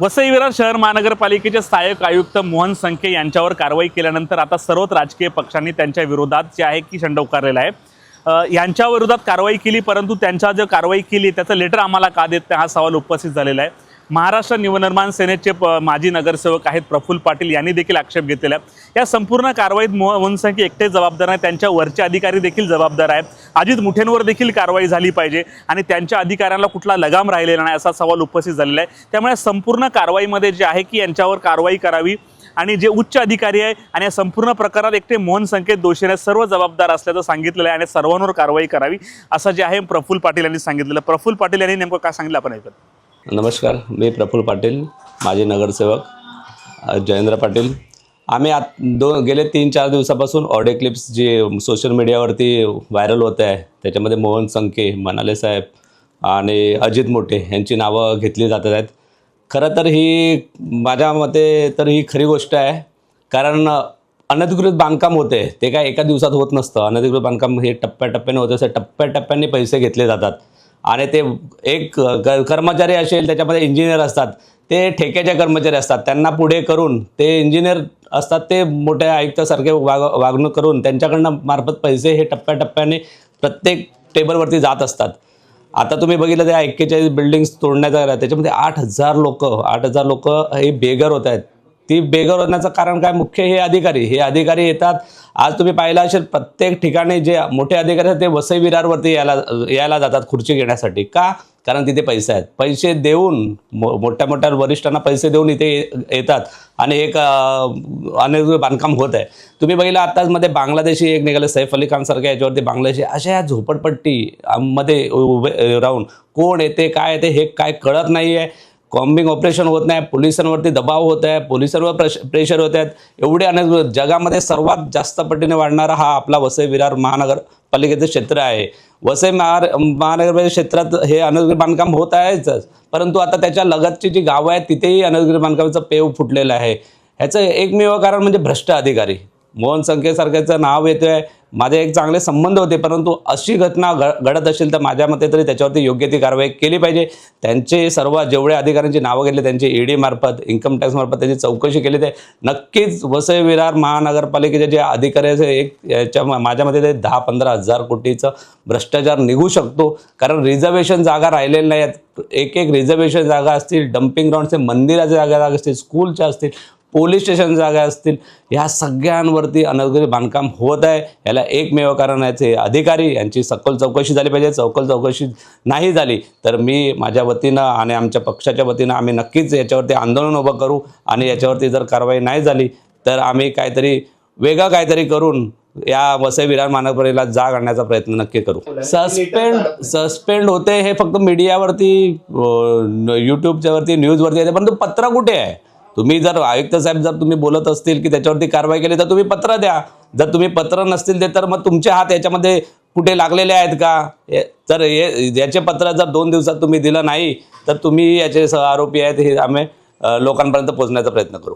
वसई विरार शहर महानगरपालिकेचे सहाय्यक आयुक्त मोहन संखे यांच्यावर कारवाई केल्यानंतर आता सर्वच राजकीय पक्षांनी त्यांच्या विरोधात जे आहे की शंड उकारलेला आहे. यांच्या विरोधात कारवाई केली परंतु त्यांच्या जे कारवाई केली त्याचं लेटर आम्हाला का देत नाही हा सवाल उपस्थित झालेला आहे. महाराष्ट्र नवनिर्माण सेनेचे प माजी नगरसेवक आहेत प्रफुल्ल पाटील यांनी देखील आक्षेप घेतलेला आहे. या संपूर्ण कारवाईत मोह- एकटे जबाबदार आहेत. त्यांच्या वरचे अधिकारी देखील जबाबदार आहेत. अजित मुठेंवर देखील कारवाई झाली पाहिजे आणि त्यांच्या अधिकाऱ्यांना कुठला लगाम राहिलेला नाही असा सवाल उपस्थित झालेला आहे. त्यामुळे संपूर्ण कारवाईमध्ये जे आहे की यांच्यावर कारवाई करावी आणि जे उच्च अधिकारी आहे आणि या संपूर्ण प्रकारात एकटे मोहन संकेत दोषी आहे सर्व जबाबदार असल्याचं सांगितलेलं आहे आणि सर्वांवर कारवाई करावी असं जे आहे प्रफुल्ल पाटील यांनी सांगितलेलं प्रफुल्ल पाटील यांनी नेमकं काय सांगितलं आपण ऐकत नमस्कार मी प्रफुल्ल पाटील माजी नगरसेवक जयेंद्र पाटील. आम्ही आत दोन गेले तीन चार दिवसापासून ऑडिओ क्लिप्स जी सोशल मीडियावरती व्हायरल होत आहे त्याच्यामध्ये मोहन संके मनाले साहेब आणि अजित मोठे यांची नावं घेतली जात आहेत. खरं तर ही माझ्या मते तर ही खरी गोष्ट आहे कारण अनधिकृत बांधकाम होते ते काय एका दिवसात होत नसतं. अनधिकृत बांधकाम हे टप्प्याटप्प्याने होते असं टप्प्याटप्प्याने पैसे घेतले जातात. आणि ते एक क- कर्मचारी असेल त्याच्यामध्ये इंजिनियर असतात ते ठेक्याचे कर्मचारी असतात. त्यांना पुढे करून ते इंजिनियर असतात ते मोठ्या आयुक्तासारखे वाग वागणूक करून त्यांच्याकडनं मार्फत पैसे हे टप्प्याटप्प्याने प्रत्येक टेबलवरती जात असतात. आता तुम्ही बघितलं त्या एक्केचाळीस बिल्डिंग्स तोडण्यात आल्या. त्याच्यामध्ये आठ हजार लोक आठ हजार लोक हे बेघर होत आहेत. ती बेघर होण्याचं कारण काय? मुख्य हे अधिकारी. हे अधिकारी येतात. आज तुम्ही पाहिलं असेल प्रत्येक ठिकाणी जे मोठे अधिकारी आहेत ते वसई विरारवरती यायला यायला जातात खुर्ची घेण्यासाठी. का? कारण तिथे पैसे आहेत. पैसे देऊन मो मोठ्या मोठ्या वरिष्ठांना पैसे देऊन इथे ये- येतात. आणि एक अनेक बांधकाम होत आहे. तुम्ही बघितलं आत्ताच मध्ये बांगलादेशी एक निघाले सैफ अली खानसारख्या याच्यावरती बांगलादेशी अशा या झोपडपट्टी मध्ये उभे राहून कोण येते काय येते हे काय कळत नाही आहे कॉम्बिंग ऑपरेशन होत नाही पोलिसांवरती दबाव होत आहे पोलिसांवर प्रेश प्रेशर होत आहेत एवढे अनेक जगामध्ये सर्वात जास्त पटीने वाढणारा हा आपला वसई विरार महानगरपालिकेचं क्षेत्र आहे. वसई महार महानगरपालिका क्षेत्रात हे अनधिकृत बांधकाम होत आहेच परंतु आता त्याच्या लगतची जी गावं आहेत तिथेही अनधिकृत बांधकामाचं पेव फुटलेलं आहे. ह्याचं एकमेव कारण म्हणजे भ्रष्ट अधिकारी. मोहन संख्येसारख्याचं नाव येतं आहे माझे एक चांगले संबंध होते परंतु अशी घटना घ घडत असेल तर माझ्या मते तरी त्याच्यावरती योग्य ती कारवाई केली पाहिजे. त्यांचे सर्व जेवढे अधिकाऱ्यांची नावं घेतले त्यांची ईडी मार्फत इन्कम टॅक्स मार्फत त्यांची चौकशी केली ते नक्कीच वसई विरार महानगरपालिकेचे जे अधिकारी असे एक याच्या माझ्या मते ते दहा पंधरा हजार कोटीचं भ्रष्टाचार निघू शकतो. कारण रिझर्वेशन जागा राहिलेल्या नाही आहेत एक एक रिझर्वेशन जागा असतील डम्पिंग ग्राउंडचे मंदिराच्या जागा असतील स्कूलच्या असतील पोलीस स्टेशन जागा असतील ह्या सगळ्यांवरती अनधिकृत बांधकाम होत आहे. याला एकमेव कारण आहे अधिकारी. यांची सखोल चौकशी झाली पाहिजे. सखोल चौकशी नाही झाली तर मी माझ्या वतीनं आणि आमच्या पक्षाच्या वतीनं आम्ही नक्कीच याच्यावरती आंदोलन उभं करू आणि याच्यावरती जर कारवाई नाही झाली तर आम्ही काहीतरी वेगळं काहीतरी करून या वसई विरार महानगरपालिकेला जाग आणण्याचा प्रयत्न नक्की करू. सस्पेंड सस्पेंड होते हे फक्त मीडियावरती यूट्यूबच्यावरती न्यूजवरती येते. परंतु पत्र कुठे आहे? तुम्ही जर आयुक्त साहेब जर तुम्ही बोलत असतील की त्याच्यावरती कारवाई केली तर तुम्ही पत्र द्या. जर तुम्ही पत्र नसतील ते तर मग तुमचे हात याच्यामध्ये कुठे लागलेले आहेत का? जर तर हे याचे पत्र जर दोन दिवसात तुम्ही दिलं नाही तर तुम्ही याचे आरोपी आहेत हे आम्ही लोकांपर्यंत पोहोचण्याचा प्रयत्न करू.